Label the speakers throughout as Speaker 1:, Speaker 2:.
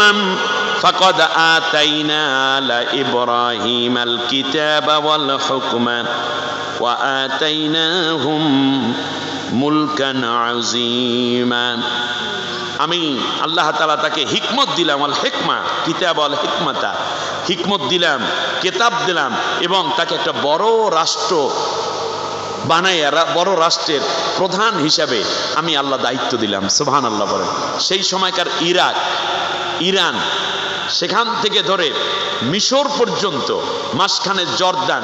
Speaker 1: বললাম فقد آتينا آل إبراهيم الكتاب والحكم وآتيناهم ملكا عظيما আমি আল্লাহ তালা তাকে হিকমত দিলাম আল হেকমা কিতাব আল হিকমাতা হিকমত দিলাম কেতাব দিলাম এবং তাকে একটা বড় রাষ্ট্র বানাইয়া রা- বড় রাষ্ট্রের প্রধান হিসাবে আমি আল্লাহ দায়িত্ব দিলাম সুবহান আল্লাহ বলেন সেই সময়কার ইরাক ইরান, সেখান থেকে ধরে মিশর পর্যন্ত মাসখানে জর্দান,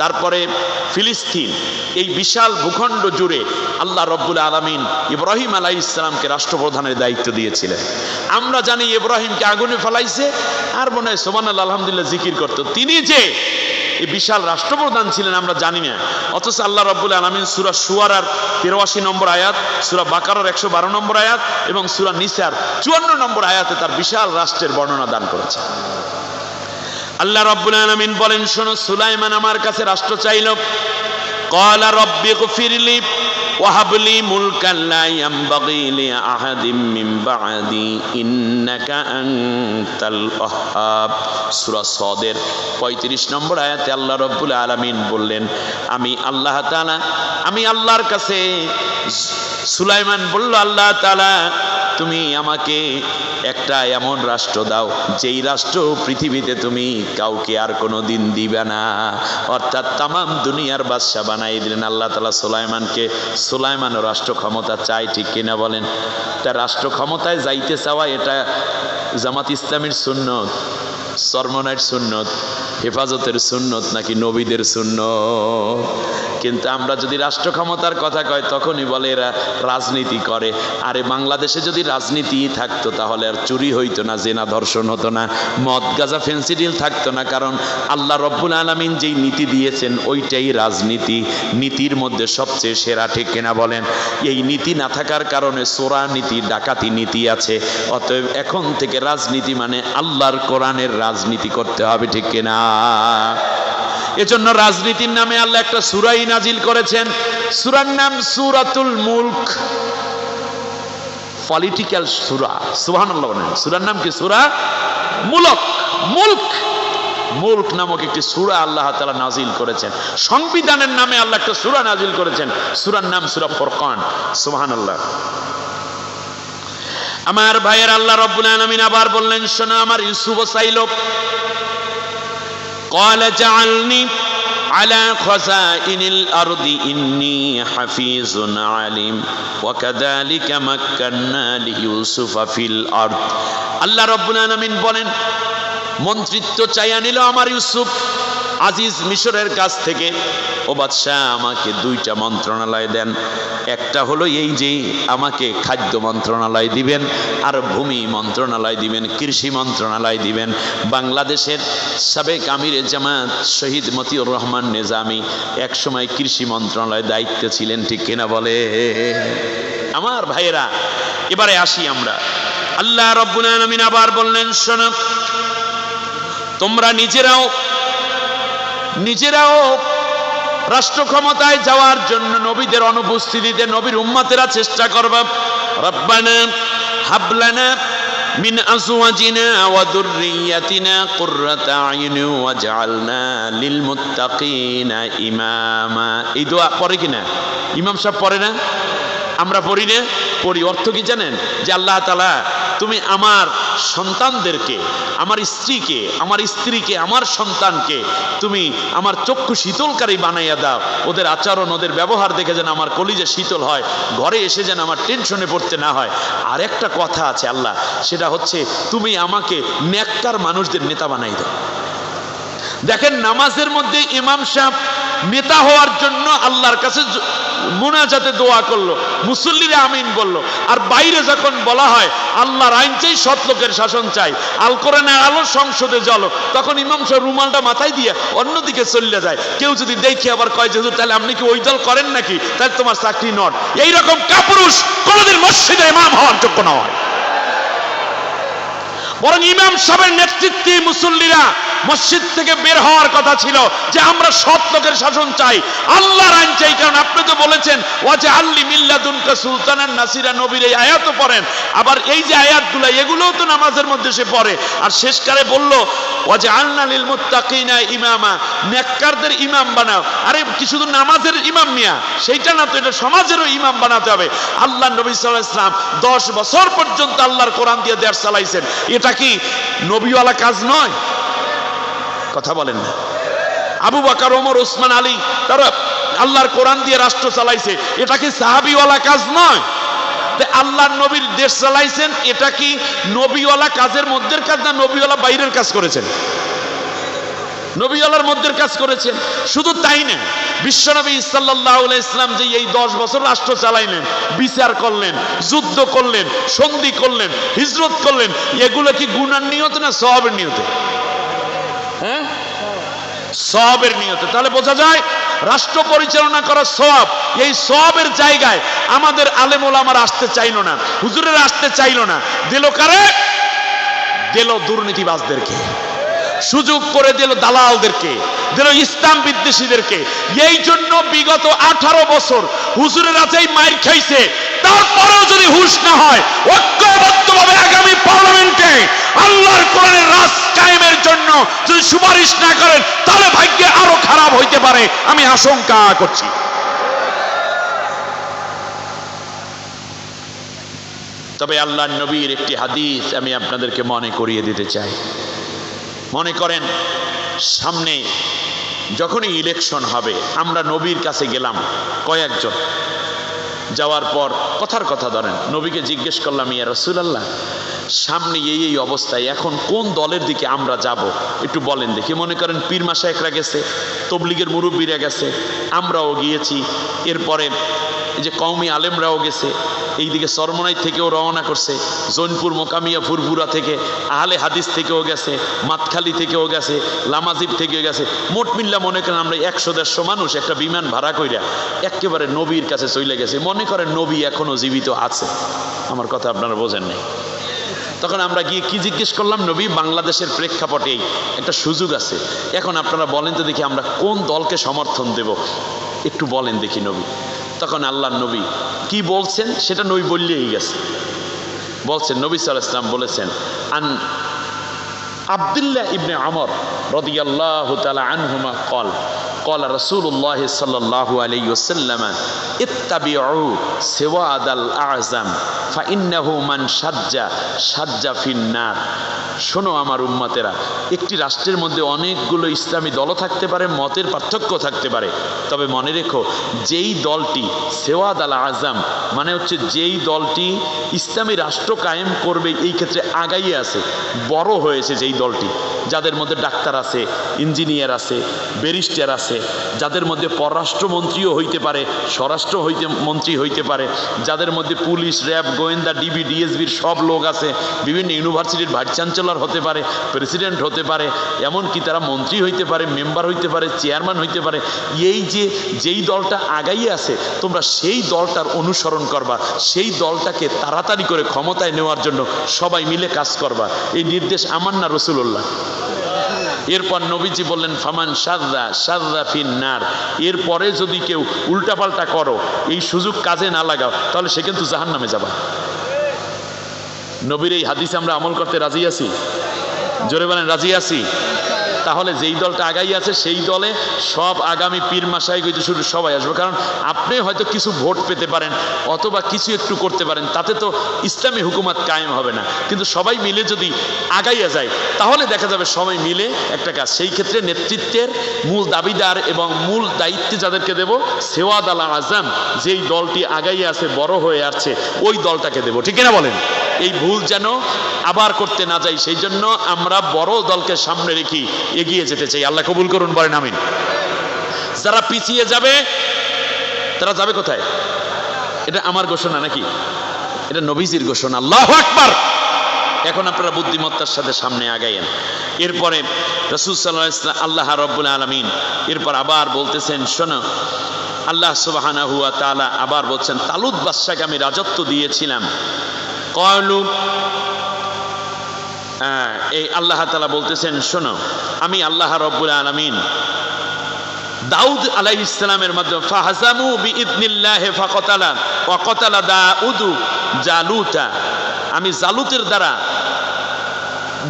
Speaker 1: তারপরে ফিলিস্তিন, এই বিশাল ভূখণ্ড জুড়ে আল্লাহ রব্বুল আলমিন ইব্রাহিম আলাই ইসলামকে রাষ্ট্রপ্রধানের দায়িত্ব দিয়েছিলেন। আমরা জানি ইব্রাহিমকে আগুনে ফেলাইছে, আর মনে হয় সোমান আলহামদুলিল্লাহ, জিকির করতো। তিনি যে এই বিশাল রাষ্ট্রপ্রধান ছিলেন, আমরা জানি না। অথচ আল্লাহ রব্বুল আলমিন সুরা সুয়ার আর তেরোয়াশি নম্বর আয়াত, সুরা বাকারার একশো বারো নম্বর আয়াত এবং সুরা নিসার চুয়ান্ন নম্বর আয়াতে তার বিশাল রাষ্ট্রের বর্ণনা দান করেছে আল্লাহ রব্বুল আলমিন বলেন, শোনো, সুলাইমান আমার কাছে রাষ্ট্র চাইল। কলা রব্বি গফিরলি ওয়াহাবলি মুলকান লা ইয়ামবাগি লিআহাদিম মিন বা'দি ইন্নাকা আনতাল ওয়াহাব সূরা সদের 35 নম্বর আয়াতে আল্লাহ রব্বুল আলামিন বললেন, আমি আল্লাহ তাআলা, আমি আল্লাহর কাছে সুলাইমান বলল, আল্লাহ তাআলা তুমি আমাকে একটা এমন রাষ্ট্র দাও, যেই রাষ্ট্র পৃথিবীতে তুমি কাউকে আর কোনো দিন দিবে না। অর্থাৎ তামাম দুনিয়ার বাদশা বানাই দিলেন। আল্লাহ তালা সুলাইমানকে সুলাইমানও রাষ্ট্র ক্ষমতা চায়, ঠিক কিনা বলেন? তা রাষ্ট্র ক্ষমতায় যাইতে চাওয়া এটা জামাত ইসলামের সুন্নত সরমনাইট সুন্নত, হেফাজতের সুন্নত নাকি নবীদের সুন্নত? কিন্তু আমরা যদি রাষ্ট্র ক্ষমতার কথা কয়, তখনই বলে এরা রাজনীতি করে। আরে বাংলাদেশে যদি রাজনীতি থাকতো, তাহলে আর চুরি হইতো না, জেনা ধর্ষণ হতো না, মদ, গাজা ফেন্সিডিল থাকতো না, কারণ আল্লাহ রব্বুল আলমিন যেই নীতি দিয়েছেন, ওইটাই রাজনীতি। নীতির মধ্যে সবচেয়ে সেরা, ঠিক কিনা বলেন? এই নীতি না থাকার কারণে সোরা নীতি, ডাকাতি নীতি আছে। অতএব এখন থেকে রাজনীতি মানে আল্লাহর কোরআনের রাজনীতি করতে হবে, ঠিক কিনা? এজন্য রাজনীতির নামে আল্লাহ একটা সুরাই নাজিল করেছেন। সুরার নাম সুরাতুল মুলক। পলিটিক্যাল সুরা। সুহান সুরার নাম কি? সুরা মুলক। মুলক। মুলক নামক একটি সুরা আল্লাহ তালা নাজিল করেছেন। সংবিধানের নামে আল্লাহ একটা সুরা নাজিল করেছেন। সুরার নাম সুরা ফরকান। সুহান আল্লাহ আমার ভাইয়ের আল্লাহ রব্বুল আলমিন আবার বললেন, শোনা আমার ইউসুফ চাইল قال جعلني على خزائن الأرض إني حفيظ عليم وكذلك مكنا ليوسف في الأرض আল্লাহ রব্বুল আলামিন বলেন মন্ত্রিত্ব চাইয়া নিল আমার ইউসুফ আজিজ মিশরের কাছ থেকে ও বাদশাহ, আমাকে দুইটা মন্ত্রণালয় দেন। একটা হলো এই যে আমাকে খাদ্য মন্ত্রণালয় দিবেন, আর ভূমি মন্ত্রণালয় দিবেন, কৃষি মন্ত্রণালয় দিবেন। বাংলাদেশের সাবেক আমিরে জামাত শহীদ মতিউর রহমান নেজামি একসময় কৃষি মন্ত্রণালয় দায়িত্বে ছিলেন, ঠিক কিনা বলে? আমার ভাইয়েরা, এবারে আসি আমরা। আল্লাহ রব্বুল আলামিন আবার বললেন, শোনো, তোমরা নিজেরাও নিজেরাও রাষ্ট্র ক্ষমতায় যাওয়ার জন্য নবীদের অনুপস্থিতিতে নবীর উম্মাতেরা চেষ্টা করবে। রব্বানা হাবলানা ওয়া যুররিয়াতিনা কুররাতা আয়ুন ওয়াজআলনা লিল মুত্তাকিনা ইমামা। এই দোয়া পড়ে কিনা? ইমাম সাহেব পড়ে না? আমরা পড়ি না? পড়ি। অর্থ কি জানেন? যে আল্লাহ তালা তুমি আমার সন্তানদেরকে, আমার স্ত্রীকে আমার স্ত্রীকে, আমার সন্তানকে তুমি আমার চক্ষু শীতলকারী বানাইয়া দাও। ওদের আচরণ, ওদের ব্যবহার দেখে যেন আমার কলিজে শীতল হয়, ঘরে এসে যেন আমার টেনশনে পড়তে না হয়। আর একটা কথা আছে আল্লাহ, সেটা হচ্ছে তুমি আমাকে ন্যাক্কার মানুষদের নেতা বানাই দাও। দেখেন নামাজের মধ্যে ইমাম সাহেব নেতা হওয়ার জন্য আল্লাহর কাছে মুনাজাতে দোয়া করল, মুসল্লিরা আমিন বলল। আর বাইরে যখন বলা হয়, আল্লাহর আইন চাই, সৎ লোকের শাসন চাই, আল কোরআনের আলো সংসদে জলো, তখন ইমাম সাহেব রুমালটা মাথায় দিয়ে অন্যদিকে চলে যায়। কেউ যদি দেখে আবার কয় যে তাহলে আপনি কি ওই দল করেন নাকি? তাহলে তোমার চাকরি নট। এইরকম কাপুরুষ কোনোদিন মসজিদে ইমাম হওয়ার যোগ্য নয় বরং ইমাম সাহেবের নেতৃত্বে মুসল্লিরা মসজিদ থেকে বের হওয়ার কথা ছিল যে, আমরা সৎ লোকের শাসন চাই, আল্লাহর আইন চাই কারণ তো বলেছেন ওয়াজে আল্লি মিল্লাদুনকা সুলতানান নাসিরা নবীর এই আয়াতও পড়েন। আবার এই যে আয়াতগুলো, এগুলোও তো নামাজের মধ্যে সে পড়ে। আর শেষকালে বলল ওয়াজে আল্লা লিল মুত্তাকিনা ইমামা নেককারদের ইমাম বানাও। আরে, কি শুধু নামাজের ইমাম মিয়া, সেইটা না তো, এটা সমাজেরও ইমাম বানাতে হবে। আল্লাহ নবী আলাইহি ইসলাম দশ বছর পর্যন্ত আল্লাহর কোরআন দিয়ে দেড় চালাইছেন। এটা কি নবীওয়ালা কাজ নয়? কথা বলেন না। আবু বাকার, ওমর, ওসমান, আলী, তারা আল্লাহর কোরআন দিয়ে রাষ্ট্র চালাইছে। এটা কি সাহাবিওয়ালা কাজ নয়? আল্লাহর নবীর দেশ চালাইছেন, এটা কি নবীওয়ালা কাজের মধ্যের কাজ না নবীওয়ালা বাইরের কাজ করেছেন? নবীওয়ালার মধ্যের কাজ করেছেন। শুধু তাই না, বিশ্বনবী সাল্লাহ ইসলাম যে এই দশ বছর রাষ্ট্র চালাইলেন, বিচার করলেন, যুদ্ধ করলেন, সন্ধি করলেন, হিজরত করলেন, এগুলো কি গুনার নিয়ত না সবের নিয়তে? হ্যাঁ? সবের নিয়তে। তাহলে বোঝা যায় রাষ্ট্র পরিচালনা করা সব এই সবের জায়গায় আমাদের আলেমুল আমার আসতে চাইলো না, হুজুরের আসতে চাইলো না। দিল কারে? দিল দুর্নীতিবাজদেরকে। সুযোগ করে দিল দালালদেরকে, দিল ইসলাম বিদ্বেষীদেরকে। এই জন্য বিগত আঠারো বছর হুজুরের আছেই মাইর খাইছে, তারপরেও যদি হুশ না হয়, ঐক্যবদ্ধভাবে আগামী পার্লামেন্টে আল্লাহর কোরআনের রাজ কায়েমের জন্য যদি সুপারিশ না করেন, তাহলে ভাগ্যে আরও খারাপ হইতে পারে। আমি আশঙ্কা করছি। তবে আল্লাহ নবীর একটি হাদিস আমি আপনাদেরকে মনে করিয়ে দিতে চাই। মনে করেন, সামনে যখনই ইলেকশন হবে, আমরা নবীর কাছে গেলাম কয়েকজন। যাওয়ার পর কথার কথা ধরেন। নবীকে জিজ্ঞেস করলাম, ইয়া রসুলাল্লাহ? সামনে এই এই অবস্থায়, এখন কোন দলের দিকে আমরা যাব? একটু বলেন দেখি। মনে করেন পীর মাসায়করা গেছে, তবলিগের মুরব্বীরা গেছে, আমরাও গিয়েছি। এরপরে যে কওমি আলেমরাও গেছে, এইদিকে সরমনাই থেকেও রওনা করছে, জৈনপুর, মোকামিয়া, ফুরফুরা থেকে, আহলে হাদিস থেকেও গেছে, মাতখালি থেকেও গেছে, লামাজিব থেকেও গেছে। মোট মিল্লা মনে করেন আমরা একশো দেড়শো মানুষ একটা বিমান ভাড়া কইরা একেবারে নবীর কাছে চলে গেছে। মনে করেন নবী এখনও জীবিত আছে। আমার কথা আপনারা বোঝেন নাই। তখন আমরা গিয়ে কি জিজ্ঞেস করলাম, নবী, বাংলাদেশের প্রেক্ষাপটেই একটা সুযোগ আছে। এখন আপনারা বলেন তো দেখি আমরা কোন দলকে সমর্থন দেব। একটু বলেন দেখি নবী। তখন আল্লাহ নবী কি বলছেন? সেটা নবী বললেই গেছে। বলছেন, নবী সাল ইসলাম বলেছেন, আন আবদুল্লাহ ইবনে আমর রদিয়াল্লাহ তালা আনহুমা কল কল রসুল্লাহ সাল্লাহ আলাই ওসাল্লামা ইত্তাবিউ সিওয়াদাল আজম ফাইন্নাহু মান সাজ্জা সাজ্জা ফিন্নার। শোনো আমার উম্মাতেরা, একটি রাষ্ট্রের মধ্যে অনেকগুলো ইসলামী দলও থাকতে পারে, মতের পার্থক্য থাকতে পারে। তবে মনে রেখো, যেই দলটি সেওয়াদ আল আজম মানে হচ্ছে যেই দলটি ইসলামী রাষ্ট্র কায়েম করবে, এই ক্ষেত্রে আগাইয়ে আছে, বড় হয়েছে যেই দলটি। যাদের মধ্যে ডাক্তার আছে, ইঞ্জিনিয়ার আছে, ব্যারিস্টার আছে, যাদের মধ্যে পররাষ্ট্রমন্ত্রীও হইতে পারে, স্বরাষ্ট্র হইতে মন্ত্রী হইতে পারে। যাদের মধ্যে পুলিশ, র্যাব, গোয়েন্দা, ডিবি ডিএসবির সব লোক আছে, বিভিন্ন ইউনিভার্সিটির ভাইস চ্যান্সেলর হতে পারে, প্রেসিডেন্ট হতে পারে, এমনকি তারা মন্ত্রী হইতে পারে, মেম্বার হইতে পারে, চেয়ারম্যান হইতে পারে, এই যে, যেই দলটা আগাইয়ে আছে, তোমরা সেই দলটার অনুসরণ করবা। সেই দলটাকে তাড়াতাড়ি করে ক্ষমতায় নেওয়ার জন্য সবাই মিলে কাজ করবা। এই নির্দেশ আমার না রসুল্লাহ এরপর নবীজি বললেন, ফামান সাজা সাজা ফিন নার এরপরে যদি কেউ উল্টাপাল্টা করো, এই সুযোগ কাজে না লাগাও, তাহলে সে কিন্তু জাহান নামে যাবা। নবীর এই হাদিসে আমরা আমল করতে রাজি আছি? জোরে বলেন, রাজি আছি? তাহলে যেই দলটা আগাই আছে, সেই দলে সব আগামী পীর মাসায় গইতে শুরু, সবাই আসবে। কারণ আপনি হয়তো কিছু ভোট পেতে পারেন, অথবা কিছু একটু করতে পারেন, তাতে তো ইসলামী হুকুমাত কায়েম হবে না। কিন্তু সবাই মিলে যদি আগাইয়া যায়, তাহলে দেখা যাবে সবাই মিলে একটা কাজ। সেই ক্ষেত্রে নেতৃত্বের মূল দাবিদার এবং মূল দায়িত্বে যাদেরকে দেব, সেওয়াদ আল আজম, যেই দলটি আগাইয়া আছে, বড় হয়ে আসছে, ওই দলটাকে দেব। ঠিক না বলেন? এই ভুল যেন আবার করতে না যাই, সেই জন্য আমরা বড় দলকে সামনে রেখি এগিয়ে যেতে চাই। আল্লাহ কবুল করুন, বলেন আমিন। যারা পিছিয়ে যাবে, তারা যাবে কোথায়? এটা আমার ঘোষণা নাকি? এটা নবীজির ঘোষণা। আল্লাহ আকবার! এখন আপনারা বুদ্ধিমত্তার সাথে সামনে আগাইয়েন। এরপরে রসুল সাল্লাহ আল্লাহ রব্বুল আলমিন এরপর আবার বলতেছেন, শোনো, আল্লাহ সুবাহানা হুয়া তালা আবার বলছেন, তালুদ বাদশাকে আমি রাজত্ব দিয়েছিলাম। আহ, এই আল্লাহ তালা বলতেছেন শোনো আমি আল্লাহ রব্বুল আলমিন দাউদ আলাই ইসলামের মাধ্যমে ফাহাজামু বিইদনিল্লাহে ফাকতালা ওয়াকতালা দাউদু জালুতা আমি জালুতের দ্বারা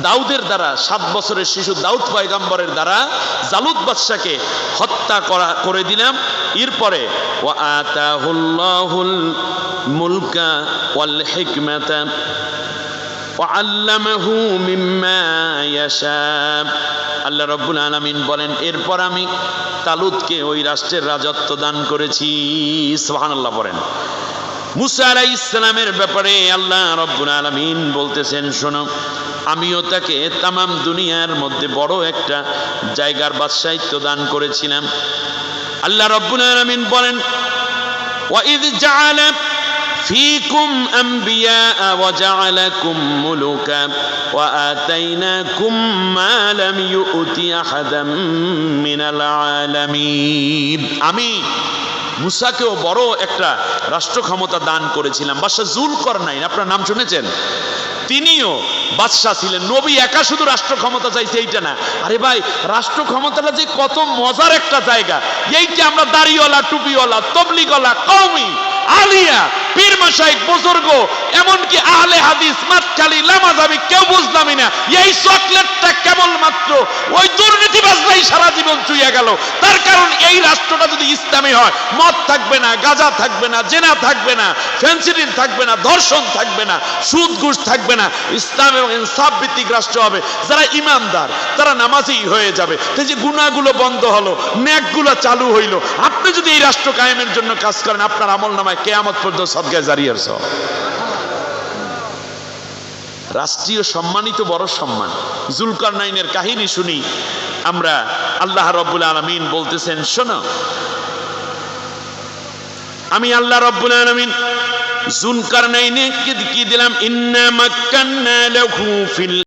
Speaker 1: দাউদের দ্বারা সাত বছরের শিশু দাউদ পয়গাম্বরের দ্বারা জালুদ বাদশাকে হত্যা করা করে দিলাম এরপরে ওয়া আতাহুল্লাহুল মুলকা ওয়াল হিকমাতা وعلمه مما يشاء আল্লাহ রব্বুল আলামিন বলেন এরপর আমি তালুদকে ওই রাষ্ট্রের রাজত্ব দান করেছি সুবহানাল্লাহ বলেন মুসা আলাই ইসলামের ব্যাপারে আল্লাহ রব্বুল আলামিন বলতেছেন শোনো আমিও তাকে তামাম দুনিয়ার মধ্যে বড় একটা জায়গার বাদশাহিত্য দান করেছিলাম আল্লাহ রব্বুল আলামিন বলেন وإذ جعل فيكم أنبياء وجعلكم ملوكا وآتيناكم ما لم يؤت أحدا من العالمين আমি মুসাকেও বড় একটা রাষ্ট্র ক্ষমতা দান করেছিলাম। বাদশাহ জুল কর নাই আপনার নাম শুনেছেন? তিনিও বাদশাহ ছিলেন। নবী একা শুধু রাষ্ট্র ক্ষমতা চাইছে, এইটা না। আরে ভাই রাষ্ট্র ক্ষমতাটা যে কত মজার একটা জায়গা। এইটা আমরা দাড়িওয়ালা, টুপিওয়ালা, তবলিগলা কৌমি আলিয়া পীর মাসাইক বুজুর্গ, এমনকি আহলে হাদিস মাতকালি লামাজাবি কেউ বুঝলামই না। এই চকলেটটা কেবলমাত্র ওই দুর্নীতিবাজরাই সারা জীবন চুইয়া গেল। তার কারণ এই রাষ্ট্রটা যদি ইসলামী হয়, মদ থাকবে না, গাজা থাকবে না, জেনা থাকবে না ফেন্সিডিল থাকবে না, ধর্ষণ থাকবে না, সুদ ঘুষ থাকবে না। ইসলাম এবং ইনসাফ ভিত্তিক রাষ্ট্র হবে। যারা ইমানদার, তারা নামাজই হয়ে যাবে। তো যে গুণাগুলো বন্ধ হলো, ন্যাকগুলো চালু হইল, আপনি যদি এই রাষ্ট্র কায়েমের জন্য কাজ করেন, আপনার আমল নামায় কেয়ামত পর্যন্ত সদগায় জারিয়ার সব। রাষ্ট্রীয় সম্মানিত বড় সম্মান। জুলকার নাইনের কাহিনী শুনি আমরা আল্লাহ রব্বুল আলমিন বলতেছেন, শোনো, আমি আল্লাহ রব্বুল আলমিন জুলকার নাইনে কি দিলাম? ইন্না মাক্কান্না ফিল